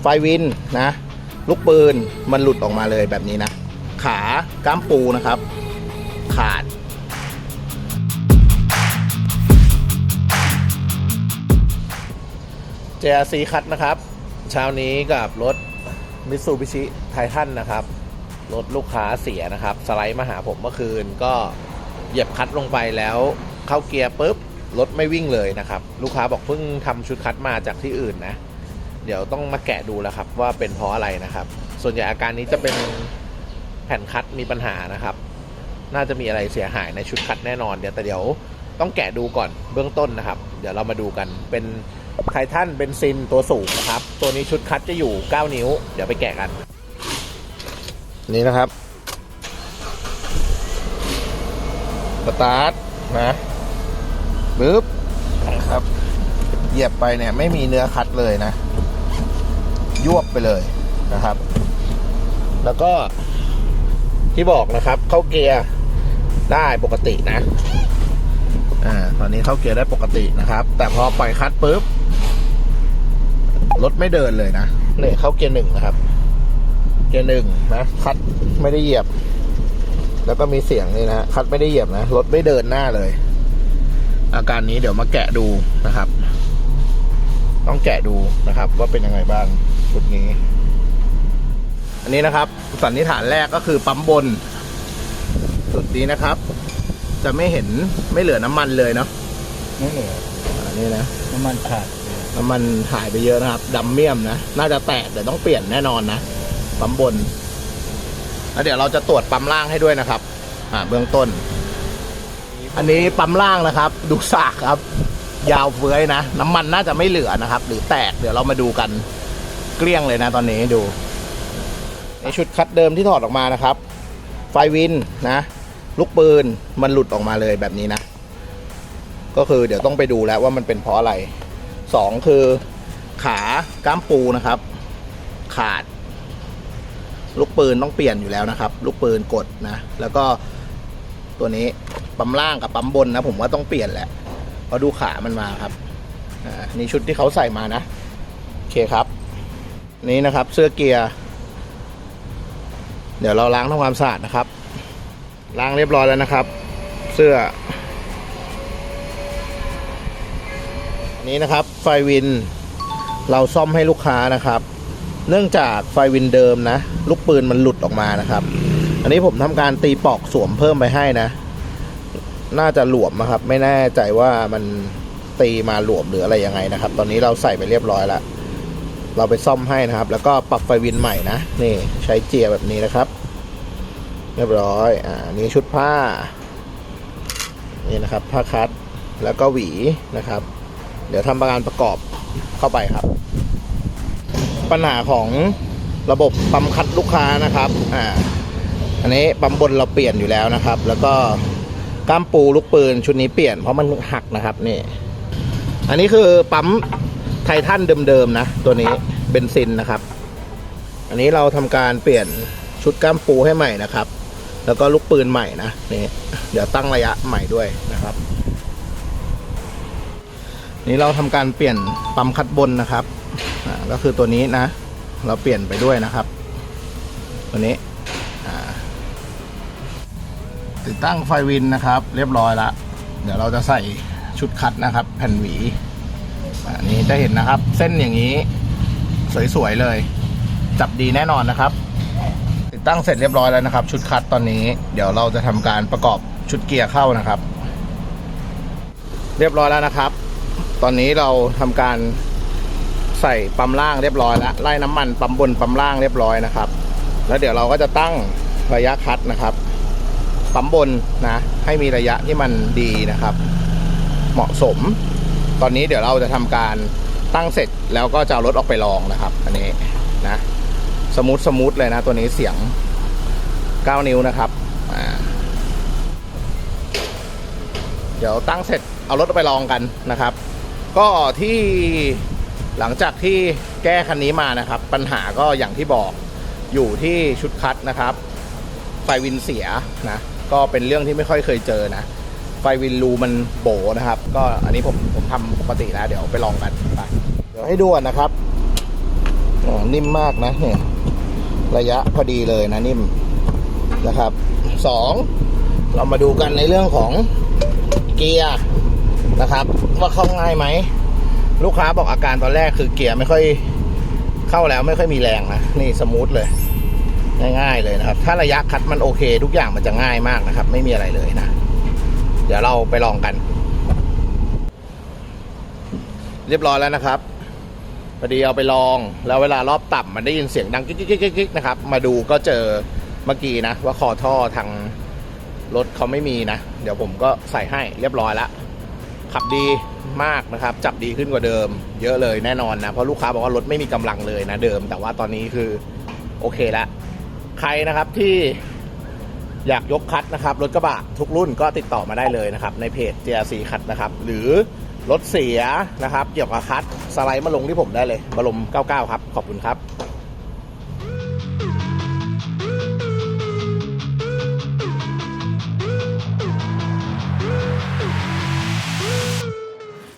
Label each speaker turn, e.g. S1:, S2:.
S1: ไฟวินนะ ลูกปืนมันหลุดออกมาเลยแบบนี้นะ ขาก้ามปูนะครับ ขาด JRC คัดนะครับ เช้านี้กับรถ Mitsubishi Titan นะครับ รถลูกค้าเสียนะครับ สไลด์มาหาผมเมื่อคืนก็เหยียบคัดลงไปแล้วเข้าเกียร์ปุ๊บ รถไม่วิ่งเลยนะครับ ลูกค้าบอกเพิ่งทำชุดคัดมาจากที่อื่นนะ เดี๋ยวต้องมาแกะดูแล้วครับ ว่าเป็นเพราะอะไรนะครับ ส่วนใหญ่อาการนี้จะเป็นแผ่นคัดมีปัญหานะครับ น่าจะมีอะไรเสียหายในชุดคัดแน่นอนเดี๋ยวแต่เดี๋ยวต้องแกะดูก่อนเบื้องต้นนะครับ เดี๋ยวเรามาดูกันเป็นไททันเบนซินตัวสูงนะครับ ตัวนี้ชุดคัดจะอยู่ 9 นิ้ว เดี๋ยวไปแกะกัน นี่นะครับสตาร์ทนะปึ๊บนะครับเหยียบไปเนี่ยไม่มีเนื้อคัดเลยนะ ยวบไปเลยนะครับ แล้วก็ที่บอกนะครับ เข้าเกียร์ได้ปกตินะ อ่า ตอนนี้เข้าเกียร์ได้ปกตินะครับ แต่พอปล่อยคัดปุ๊บรถไม่เดินเลยนะเนี่ยเข้าเกียร์หนึ่งนะครับ เกียร์หนึ่งนะคัดไม่ได้เหยียบ แล้วก็มีเสียงนี่นะคัดไม่ได้เหยียบนะรถไม่เดินหน้าเลย อาการนี้เดี๋ยวมาแกะดูนะครับ ต้องแกะดูนะครับ ว่าเป็นยังไงบ้าง ชุดนี้ อันนี้นะครับ สันนิษฐานแรกก็คือปั๊มบน จุดนี้นะครับ จะไม่เห็นไม่เหลือน้ำมันเลยเนาะ
S2: ไม่เหลือ
S1: อันนี้นะ
S2: น้ำมันขาดเลย
S1: น้ำมันหายไปเยอะนะครับดำเมี่ยมนะน่าจะแตกแต่ต้องเปลี่ยนแน่นอนนะปั๊มบนแล้วเดี๋ยวเราจะตรวจปั๊มล่างให้ด้วยนะครับ อ่าเบื้องต้น อันนี้ปั๊มล่างนะครับ ดูสากครับ ยาวเฟื้อยนะ น้ำมันน่าจะไม่เหลือนะครับ หรือแตกเดี๋ยวเรามาดูกัน เกลี้ยงเลยนะตอนนี้ดูในชุดคัดเดิมที่ถอดออกมานะครับ ไฟวินนะ ลูกปืนมันหลุดออกมาเลยแบบนี้นะ ก็คือเดี๋ยวต้องไปดูแล้วว่ามันเป็นเพราะอะไรสองคือขาก้ามปูนะครับ ขาด ลูกปืนต้องเปลี่ยนอยู่แล้วนะครับ ลูกปืนกดนะ แล้วก็ตัวนี้ปั๊มล่างกับปั๊มบนนะ ผมว่าต้องเปลี่ยนแหละเพราะดูขามันมาครับอ่านี่ชุดที่เขาใส่มานะ โอเคครับ นี่นะครับ เสื้อเกียร์ เดี๋ยวเราล้างทำความสะอาดนะครับ ล้างเรียบร้อยแล้วนะครับ เสื้อ นี้นะครับ ไฟวิน เราซ่อมให้ลูกค้านะครับ เนื่องจากไฟวินเดิมนะ ลูกปืนมันหลุดออกมานะครับ อันนี้ผมทำการตีปอกสวมเพิ่มไปให้นะ น่าจะหลวมนะครับ ไม่แน่ใจว่ามันตีมาหลวมหรืออะไรยังไงนะครับ ตอนนี้เราใส่ไปเรียบร้อยแล้ว เราไปซ่อมให้นะครับ แล้วก็ปรับไฟวินใหม่นะนี่ใช้เจียแบบนี้นะครับ เรียบร้อยอ่านี่ชุดผ้านี่นะครับผ้าคัดแล้วก็หวีนะครับ เดี๋ยวทำประการประกอบเข้าไปครับ ปัญหาของระบบปั๊มคัดลูกค้านะครับอ่าอันนี้ปั๊มบนเราเปลี่ยนอยู่แล้วนะครับ แล้วก็ก้ามปูลูกปืนชุดนี้เปลี่ยนเพราะมันหักนะครับนี่ อันนี้คือปั๊ม ททันเดิมๆนะ ตัวนี้เบนซินนะครับ อันนี้เราทำการเปลี่ยนชุดก้ามปูให้ใหม่นะครับ แล้วก็ลูกปืนใหม่นะนี่เดี๋ยวตั้งระยะใหม่ด้วยนะครับ นี่เราทำการเปลี่ยนปั๊มคัดบนนะครับอ่าก็คือตัวนี้นะ เราเปลี่ยนไปด้วยนะครับ ตัวนี้อ่าติดตั้งไฟวินนะครับ เรียบร้อยละเดี๋ยวเราจะใส่ชุดคัดนะครับ แผ่นหวี อันนี้จะเห็นนะครับ เส้นอย่างนี้ สวยๆเลย จับดีแน่นอนนะครับ ติดตั้งเสร็จเรียบร้อยแล้วนะครับ ชุดคัดตอนนี้เดี๋ยวเราจะทำการประกอบชุดเกียร์เข้านะครับ เรียบร้อยแล้วนะครับ ตอนนี้เราทำการใส่ปั๊มล่างเรียบร้อยแล้วไล่น้ำมันปั๊มบนปั๊มล่างเรียบร้อยนะครับ แล้วเดี๋ยวเราก็จะตั้งระยะคัดนะครับปั๊มบนนะให้มีระยะที่มันดีนะครับ เหมาะสม ตอนนี้เดี๋ยวเราจะทำการตั้งเสร็จแล้วก็จะเอารถออกไปลองนะครับ อันนี้นะ สมูทสมูทเลยนะตัวนี้เสียง 9 นิ้วนะครับเดี๋ยวตั้งเสร็จเอารถไปลองกันนะครับ ก็ที่หลังจากที่แก้คันนี้มานะครับ ปัญหาก็อย่างที่บอกอยู่ที่ชุดคัดนะครับไฟวินเสียนะ ก็เป็นเรื่องที่ไม่ค่อยเคยเจอนะ ไฟวินรูมันโบนะครับ ก็อันนี้ผมผมทำปกติแล้วเดี๋ยวไปลองกันไปเดี๋ยวให้ดูนนะครับอ๋อนิ่มมากนะเนี่ยระยะพอดีเลยนะนิ่มนะครับสองเรามาดูกันในเรื่องของเกียร์นะครับ ว่าเข้าง่ายไหมลูกค้าบอกอาการตอนแรกคือเกียร์ไม่ค่อยเข้าแล้วไม่ค่อยมีแรงนะนี่สมูทเลย ง่ายๆเลยนะครับ ถ้าระยะคัดมันโอเค ทุกอย่างมันจะง่ายมากนะครับ ไม่มีอะไรเลยนะ เดี๋ยวเราไปลองกัน เรียบร้อยแล้วนะครับพอดีเอาไปลองแล้วเวลารอบต่ำมันได้ยินเสียงดังกิ๊กกิ๊กกิ๊กกิ๊กนะครับ มาดูก็เจอเมื่อกี้นะ ว่าคอท่อทางรถเขาไม่มีนะ เดี๋ยวผมก็ใส่ให้เรียบร้อยแล้วขับดีมากนะครับ จับดีขึ้นกว่าเดิม เยอะเลยแน่นอนนะเพราะลูกค้าบอกว่ารถไม่มีกำลังเลยนะเดิม แต่ว่าตอนนี้คือโอเคแล้วใครนะครับที่ อยากยกคัดนะครับรถกระบะทุกรุ่นก็ติดต่อมาได้เลยนะครับในเพจ JRC คัดนะครับหรือรถเสียนะครับเกี่ยวกับคัดสไลด์มาลงที่ผมได้เลยบรม 99 ครับ ขอบคุณครับ